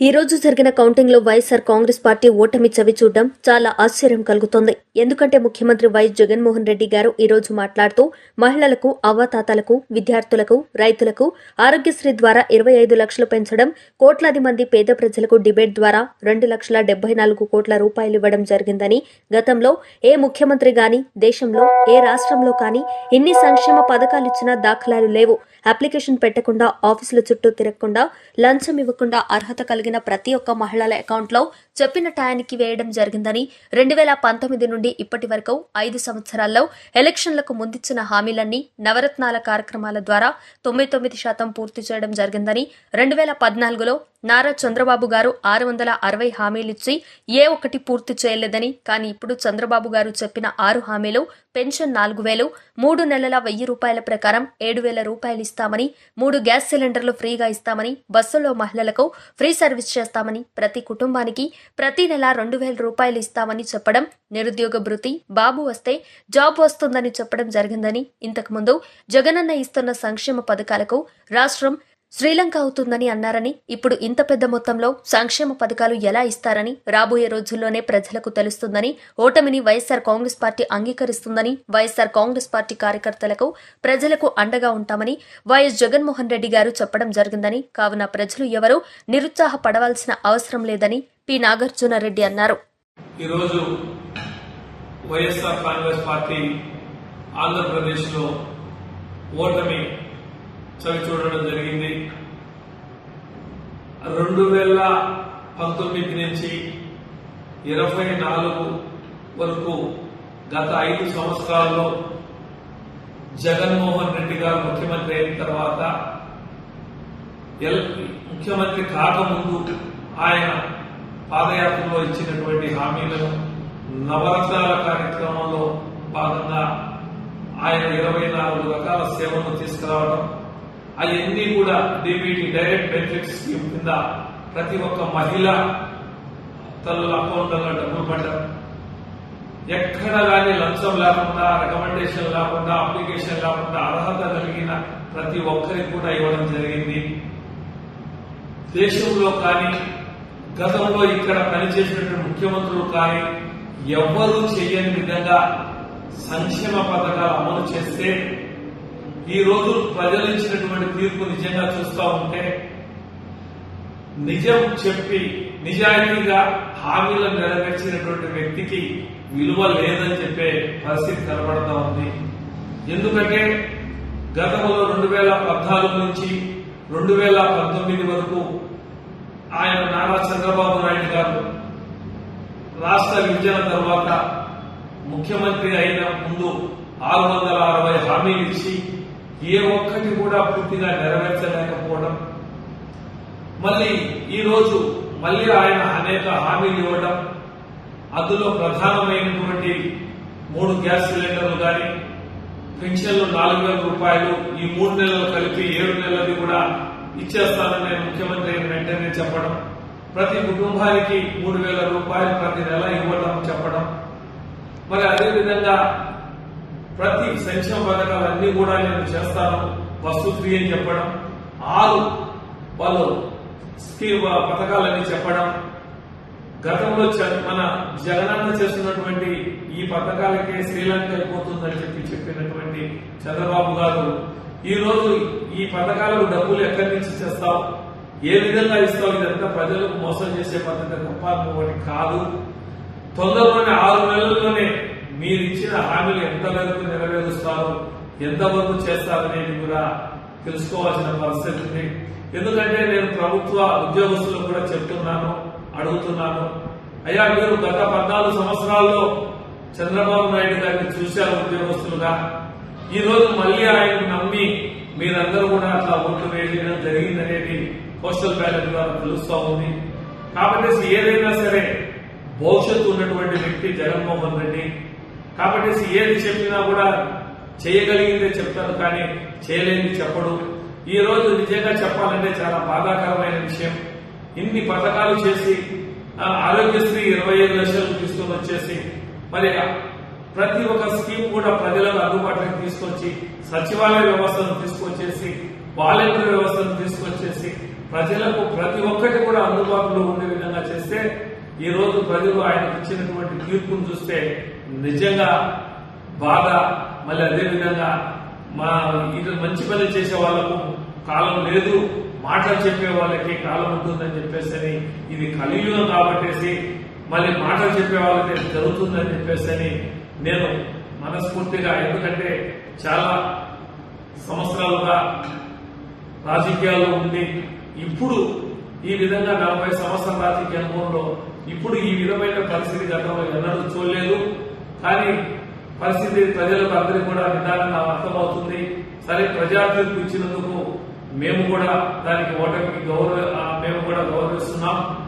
ఈ రోజు జరిగిన కౌంటింగ్లో వైఎస్ఆర్ కాంగ్రెస్ పార్టీ ఓటమి చవి చూడడం చాలా ఆశ్చర్యం కలుగుతోంది. ఎందుకంటే ముఖ్యమంత్రి వైఎస్ జగన్మోహన్ రెడ్డి గారు ఈ రోజు మాట్లాడుతూ మహిళలకు అవ్వాతాతలకు విద్యార్థులకు రైతులకు ఆరోగ్యశ్రీ ద్వారా ఇరవై ఐదు లక్షలు పెంచడం కోట్లాది మంది పేద ప్రజలకు డిబేట్ ద్వారా రెండు లక్షల డెబ్బై నాలుగు కోట్ల రూపాయలు ఇవ్వడం జరిగిందని గతంలో ఏ ముఖ్యమంత్రి గాని దేశంలో ఏ రాష్ట్రంలో కానీ ఇన్ని సంక్షేమ పథకాలు ఇచ్చినా దాఖలాలు లేవు. అప్లికేషన్ పెట్టకుండా ఆఫీసుల చుట్టూ తిరగకుండా లంచం ఇవ్వకుండా అర్హత కలిగిన ప్రతి ఒక్క మహిళల అకౌంట్లో చెప్పిన టయానికి వేయడం జరిగిందని రెండు వేల పంతొమ్మిది నుండి ఇప్పటి వరకు ఐదు సంవత్సరాల్లో ఎలక్షన్లకు ముందిచ్చిన హామీలన్నీ నవరత్నాల కార్యక్రమాల ద్వారా తొంభై తొమ్మిది శాతం పూర్తి చేయడం జరిగిందని రెండు వేల పద్నాలుగులో నారా చంద్రబాబు గారు ఆరు వందల అరవై హామీలిచ్చి ఏ ఒక్కటి పూర్తి చేయలేదని కానీ ఇప్పుడు చంద్రబాబు గారు చెప్పిన ఆరు హామీలు పెన్షన్ నాలుగు వేలు మూడు నెలల వెయ్యి రూపాయల ప్రకారం ఏడు వేల రూపాయలు ఇస్తామని మూడు గ్యాస్ సిలిండర్లు ఫ్రీగా ఇస్తామని బస్సుల్లో మహిళలకు ఫ్రీ సర్వీస్ చేస్తామని ప్రతి కుటుంబానికి ప్రతి నెల రెండు వేల రూపాయలు ఇస్తామని చెప్పడం నిరుద్యోగ భృతి బాబు వస్తే జాబ్ వస్తుందని చెప్పడం జరిగిందని ఇంతకుముందు జగనన్న ఇస్తున్న సంక్షేమ పథకాలకు రాష్ట్రం శ్రీలంక అవుతుందని అన్నారని ఇప్పుడు ఇంత పెద్ద మొత్తంలో సంక్షేమ పథకాలు ఎలా ఇస్తారని రాబోయే రోజుల్లోనే ప్రజలకు తెలుస్తుందని ఓటమిని వైఎస్సార్ కాంగ్రెస్ పార్టీ అంగీకరిస్తుందని వైఎస్సార్ కాంగ్రెస్ పార్టీ కార్యకర్తలకు ప్రజలకు అండగా ఉంటామని వైఎస్ జగన్మోహన్ రెడ్డి గారు చెప్పడం జరిగిందని కావున ప్రజలు ఎవరూ నిరుత్సాహపడవలసిన అవసరం లేదని పి. నాగార్జునరెడ్డి అన్నారు. ఈరోజు వైఎస్ఆర్ కాంగ్రెస్ పార్టీ ఆంధ్రప్రదేశ్లో ఓటమి చవి చూడడం జరిగింది. రెండు వేల పంతొమ్మిది నుంచి ఇరవై నాలుగు వరకు గత ఐదు సంవత్సరాల్లో జగన్మోహన్ రెడ్డి గారు ముఖ్యమంత్రి అయిన తర్వాత ఎల్ ముఖ్యమంత్రి కాకముందు ఆయన పాదయాత్రలో ఇచ్చినటువంటి హామీలను నవరత్నాల కార్యక్రమంలో భాగంగా ఆయన ఇరవై నాలుగు రకాల సేవలను తీసుకురావడం అవన్నీ కూడా డీబీటీ డైరెక్ట్ బెనిఫిట్ స్కీమ్ కింద ప్రతి ఒక్క మహిళ తల్లుల అకౌంట్లలో డబ్బులు పడ్డం. ఎక్కడ కానీ లంచం లేకుండా రికమెండేషన్ లేకుండా అప్లికేషన్ లేకుండా అర్హత కలిగిన ప్రతి ఒక్కరికి కూడా ఇవ్వడం జరిగింది. దేశంలో కానీ గతంలో ఇక్కడ పనిచేసినటువంటి ముఖ్యమంత్రులు కానీ ఎవ్వరూ చేయని విధంగా సంక్షేమ పథకాలు అమలు చేస్తే ఈ రోజు ప్రజలు ఇచ్చినటువంటి తీర్పు నిజంగా చూస్తూ ఉంటే నిజం చెప్పి నిజాయితీగా హామీలను నెరవేర్చినటువంటి వ్యక్తికి విలువ లేదని చెప్పే పరిస్థితి కనబడతా ఉంది. ఎందుకంటే గతంలో రెండు వేల పద్నాలుగు నుంచి రెండు వేల పంతొమ్మిది వరకు ఆయన నారా చంద్రబాబు నాయుడు గారు రాష్ట్ర విభజన తర్వాత ముఖ్యమంత్రి అయిన ముందు ఆరు వందల అరవై హామీలు ఇచ్చి ఏ ఒక్కటి కూడా పూర్తిగా నెరవేర్చలేకపోవడం. మళ్ళీ ఈరోజు మళ్ళీ ఆయన అనేక హామీలు ఇవ్వడం అందులో ప్రధానమైనటువంటి మూడు గ్యాస్ సిలిండర్లు కానీ పెన్షన్లు నాలుగు వేల రూపాయలు ఈ మూడు నెలలు కలిపి ఏడు నెలలది కూడా ఇచ్చేస్తానని నేను ముఖ్యమంత్రి వెంటనే చెప్పడం ప్రతి కుటుంబానికి మూడు వేల రూపాయలు ప్రతి నెల ఇవ్వడం చెప్పడం. మరి అదేవిధంగా ప్రతి సంక్షేమ పథకాలన్నీ కూడా నేను చేస్తాను. వస్తు ఫ్రీ అని చెప్పడం ఆరు వాళ్ళు స్కీమ్ పథకాలని చెప్పడం. గతంలో మన జగనన్న చేస్తున్నటువంటి ఈ పథకాలకే శ్రీలంక అయిపోతుందని చెప్పి చెప్పినటువంటి చంద్రబాబు గారు ఈ రోజు ఈ పథకాలకు డబ్బులు ఎక్కడి నుంచి చేస్తావు ఏ విధంగా ఇస్తావు ఇదంతా ప్రజలకు మోసం చేసే పథకం తప్ప కాదు. తొందరలోనే ఆరు నెలల్లోనే మీరు ఇచ్చిన హామీలు ఎంతవరకు నెరవేరుస్తారు? ఎంతవరకు చేస్తారనేది కూడా తెలుసుకోవాల్సిన పరిస్థితి ఎందుకంటే నేను ప్రభుత్వ ఉద్యోగస్తులకు కూడా చెప్తున్నాను అడుగుతున్నాను. అయ్యా మీరు గత పద్నాలుగు సంవత్సరాల్లో చంద్రబాబు నాయుడు గారిని చూశారు ఉద్యోగస్తులుగా. ఈ రోజు మళ్ళీ ఆయన నమ్మి మీరందరూ కూడా అట్లా ఓట్లు వేయడం జరిగిందనేది పోస్టల్ బ్యాలెట్ ద్వారా తెలుస్తూ ఉంది. కాబట్టి ఏదైనా సరే భవిష్యత్తు ఉన్నటువంటి వ్యక్తి జగన్మోహన్ రెడ్డి కాబట్టి ఏది చెప్పినా కూడా చేయగలిగిందే చెప్తారు కానీ చేయలేని చెప్పడు. ఈ రోజు నిజంగా చెప్పాలంటే చాలా బాధాకరమైన విషయం. ఇన్ని పథకాలు చేసి ఆరోగ్యశ్రీ ఇరవై ఐదు లక్షలు తీసుకొని వచ్చేసి మరి ప్రతి ఒక్క స్కీమ్ కూడా ప్రజలను అందుబాటులోకి తీసుకొచ్చి సచివాలయ వ్యవస్థను తీసుకొచ్చేసి వాలంటీర్ వ్యవస్థను తీసుకొచ్చేసి ప్రజలకు ప్రతి ఒక్కటి కూడా అందుబాటులో ఉండే విధంగా చేస్తే ఈ రోజు ప్రజలు ఆయనకు ఇచ్చినటువంటి తీర్పును చూస్తే నిజంగా బాగా మళ్ళీ అదేవిధంగా మా ఇది మంచి పని చేసే వాళ్ళకు కాలం లేదు మాటలు చెప్పే వాళ్ళకి కాలం ఉంటుందని చెప్పేసి అని ఇది కలియుగం కాబట్టేసి మళ్ళీ మాటలు చెప్పే వాళ్ళకి జరుగుతుందని చెప్పేసి అని నేను మనస్ఫూర్తిగా ఎందుకంటే చాలా సంవత్సరాలుగా రాజకీయాల్లో ఉండి ఇప్పుడు ఈ విధంగా నలభై సంవత్సరాల రాజకీయ అనుభవంలో ఇప్పుడు ఈ విధమైన పరిస్థితి గతంలో ఎన్నడూ చూడలేదు. కానీ పరిస్థితి ప్రజలకు అందరికీ కూడా నిదానంగా అర్థమవుతుంది. సరే ప్రజా తీర్పు ఇచ్చినందుకు మేము కూడా దానికి ఓటమికి గౌరవ మేము కూడా గౌరవిస్తున్నాం.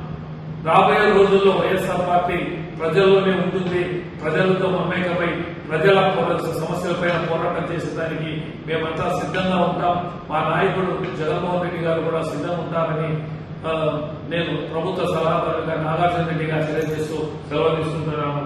రాబోయే రోజుల్లో వైఎస్ఆర్ పార్టీ ప్రజల్లోనే ఉంటుంది. ప్రజలతో మమేకమై ప్రజల పోరా- సమస్యలపైన పోరాటం చేసేదానికి మేమంతా సిద్ధంగా ఉంటాం. మా నాయకుడు జగన్మోహన్ రెడ్డి గారు కూడా సిద్ధంగా ఉంటారని నేను ప్రభుత్వ సలహాదారుగా నాగార్జున రెడ్డి గారు తెలియజేస్తూ సెలవు తీసుకుంటున్నాను